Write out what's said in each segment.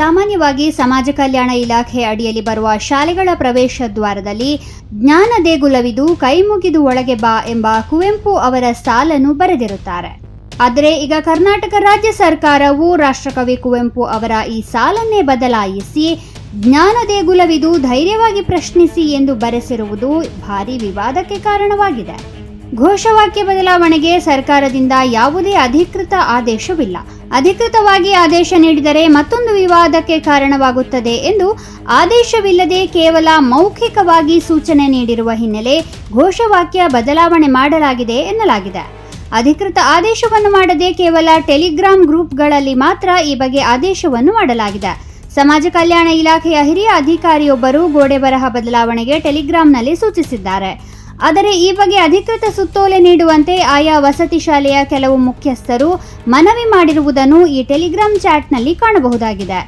ಸಾಮಾನ್ಯವಾಗಿ ಸಮಾಜ ಕಲ್ಯಾಣ ಇಲಾಖೆ ಅಡಿಯಲ್ಲಿ ಬರುವ ಶಾಲೆಗಳ ಪ್ರವೇಶ ದ್ವಾರದಲ್ಲಿ ಜ್ಞಾನ ದೇಗುಲವಿದು ಕೈ ಮುಗಿದು ಒಳಗೆ ಬಾ ಎಂಬ ಕುವೆಂಪು ಅವರ ಸಾಲನ್ನು ಬರೆದಿರುತ್ತಾರೆ. ಆದರೆ ಈಗ ಕರ್ನಾಟಕ ರಾಜ್ಯ ಸರ್ಕಾರವು ರಾಷ್ಟ್ರಕವಿ ಕುವೆಂಪು ಅವರ ಈ ಸಾಲನ್ನೇ ಬದಲಾಯಿಸಿ ಜ್ಞಾನ ದೇಗುಲವಿದು ಧೈರ್ಯವಾಗಿ ಪ್ರಶ್ನಿಸಿ ಎಂದು ಬರೆಸಿರುವುದು ಭಾರಿ ವಿವಾದಕ್ಕೆ ಕಾರಣವಾಗಿದೆ. ಘೋಷವಾಕ್ಯ ಬದಲಾವಣೆಗೆ ಸರ್ಕಾರದಿಂದ ಯಾವುದೇ ಅಧಿಕೃತ ಆದೇಶವಿಲ್ಲ. ಅಧಿಕೃತವಾಗಿ ಆದೇಶ ನೀಡಿದರೆ ಮತ್ತೊಂದು ವಿವಾದಕ್ಕೆ ಕಾರಣವಾಗುತ್ತದೆ ಎಂದು ಆದೇಶವಿಲ್ಲದೆ ಕೇವಲ ಮೌಖಿಕವಾಗಿ ಸೂಚನೆ ನೀಡಿರುವ ಹಿನ್ನೆಲೆ ಘೋಷವಾಕ್ಯ ಬದಲಾವಣೆ ಮಾಡಲಾಗಿದೆ ಎನ್ನಲಾಗಿದೆ. ಅಧಿಕೃತ ಆದೇಶವನ್ನು ಮಾಡದೆ ಕೇವಲ ಟೆಲಿಗ್ರಾಮ್ ಗ್ರೂಪ್ಗಳಲ್ಲಿ ಮಾತ್ರ ಈ ಬಗ್ಗೆ ಆದೇಶವನ್ನು ಮಾಡಲಾಗಿದೆ. ಸಮಾಜ ಕಲ್ಯಾಣ ಇಲಾಖೆಯ ಹಿರಿಯ ಅಧಿಕಾರಿಯೊಬ್ಬರು ಗೋಡೆ ಬರಹ ಬದಲಾವಣೆಗೆ ಟೆಲಿಗ್ರಾಂನಲ್ಲಿ ಸೂಚಿಸಿದ್ದಾರೆ. ಆದರೆ ಈ ಬಗ್ಗೆ ಅಧಿಕೃತ ಸುತ್ತೋಲೆ ನೀಡುವಂತೆ ಆಯಾ ವಸತಿ ಶಾಲೆಯ ಕೆಲವು ಮುಖ್ಯಸ್ಥರು ಮನವಿ ಮಾಡಿರುವುದನ್ನು ಈ ಟೆಲಿಗ್ರಾಮ್ ಚಾಟ್ನಲ್ಲಿ ಕಾಣಬಹುದಾಗಿದೆ.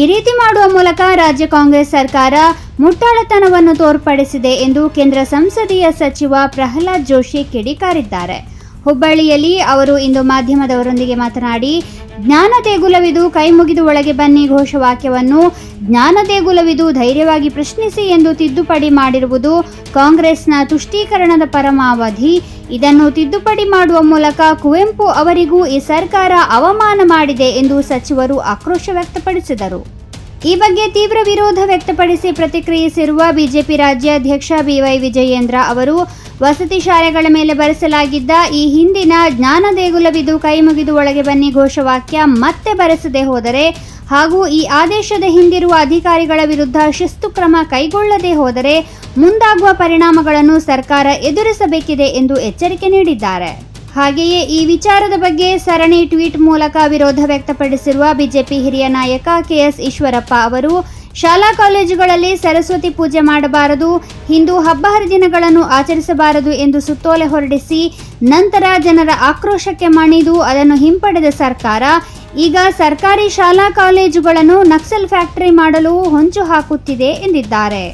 ಈ ರೀತಿ ಮಾಡುವ ಮೂಲಕ ರಾಜ್ಯ ಕಾಂಗ್ರೆಸ್ ಸರ್ಕಾರ ಮುಟ್ಟಾಳತನವನ್ನು ತೋರ್ಪಡಿಸಿದೆ ಎಂದು ಕೇಂದ್ರ ಸಂಸದೀಯ ಸಚಿವ ಪ್ರಹ್ಲಾದ್ ಜೋಶಿ ಕಿಡಿಕಾರಿದ್ದಾರೆ. ಹುಬ್ಬಳ್ಳಿಯಲ್ಲಿ ಅವರು ಇಂದು ಮಾಧ್ಯಮದವರೊಂದಿಗೆ ಮಾತನಾಡಿ, ಜ್ಞಾನ ದೇಗುಲವಿದು ಕೈ ಮುಗಿದು ಒಳಗೆ ಬನ್ನಿ ಘೋಷವಾಕ್ಯವನ್ನು ಜ್ಞಾನ ದೇಗುಲವಿದು ಧೈರ್ಯವಾಗಿ ಪ್ರಶ್ನಿಸಿ ಎಂದು ತಿದ್ದುಪಡಿ ಮಾಡಿರುವುದು ಕಾಂಗ್ರೆಸ್ನ ತುಷ್ಟೀಕರಣದ ಪರಮಾವಧಿ. ಇದನ್ನು ತಿದ್ದುಪಡಿ ಮಾಡುವ ಮೂಲಕ ಕುವೆಂಪು ಅವರಿಗೂ ಈ ಸರ್ಕಾರ ಅವಮಾನ ಮಾಡಿದೆ ಎಂದು ಸಚಿವರು ಆಕ್ರೋಶ ವ್ಯಕ್ತಪಡಿಸಿದರು. ಈ ಬಗ್ಗೆ ತೀವ್ರ ವಿರೋಧ ವ್ಯಕ್ತಪಡಿಸಿ ಪ್ರತಿಕ್ರಿಯಿಸಿರುವ ಬಿಜೆಪಿ ರಾಜ್ಯಾಧ್ಯಕ್ಷ ಬಿವೈ ವಿಜಯೇಂದ್ರ ಅವರು, ವಸತಿ ಶಾಲೆಗಳ ಮೇಲೆ ಬರೆಸಲಾಗಿದ್ದ ಈ ಹಿಂದಿನ ಜ್ಞಾನ ದೇಗುಲವಿದು ಕೈಮುಗಿದು ಒಳಗೆ ಬನ್ನಿ ಘೋಷವಾಕ್ಯ ಮತ್ತೆ ಬರೆಸದೆ ಹೋದರೆ ಹಾಗೂ ಈ ಆದೇಶದ ಹಿಂದಿರುವ ಅಧಿಕಾರಿಗಳ ವಿರುದ್ಧ ಶಿಸ್ತು ಕ್ರಮ ಕೈಗೊಳ್ಳದೆ ಹೋದರೆ ಮುಂದಾಗುವ ಪರಿಣಾಮಗಳನ್ನು ಸರ್ಕಾರ ಎದುರಿಸಬೇಕಿದೆ ಎಂದು ಎಚ್ಚರಿಕೆ ನೀಡಿದ್ದಾರೆ. ಹಾಗೆಯೇ ಈ ವಿಚಾರದ ಬಗ್ಗೆ ಸರಣಿ ಟ್ವೀಟ್ ಮೂಲಕ ವಿರೋಧ ವ್ಯಕ್ತಪಡಿಸಿರುವ ಬಿಜೆಪಿ ಹಿರಿಯ ನಾಯಕ ಕೆಎಸ್ ಈಶ್ವರಪ್ಪ ಅವರು, ಶಾಲಾ ಕಾಲೇಜುಗಳಲ್ಲಿ ಸರಸ್ವತಿ ಪೂಜೆ ಮಾಡಬಾರದು, ಹಿಂದೂ ಹಬ್ಬ ಹರಿದಿನಗಳನ್ನು ಆಚರಿಸಬಾರದು ಎಂದು ಸುತ್ತೋಲೆ ಹೊರಡಿಸಿ ನಂತರ ಜನರ ಆಕ್ರೋಶಕ್ಕೆ ಮಣಿದು ಅದನ್ನು ಹಿಂಪಡೆದ ಸರ್ಕಾರ, ಈಗ ಸರ್ಕಾರಿ ಶಾಲಾ ಕಾಲೇಜುಗಳನ್ನು ನಕ್ಸಲ್ ಫ್ಯಾಕ್ಟರಿ ಮಾಡಲು ಹೊಂಚು ಹಾಕುತ್ತಿದೆ ಎಂದಿದ್ದಾರೆ.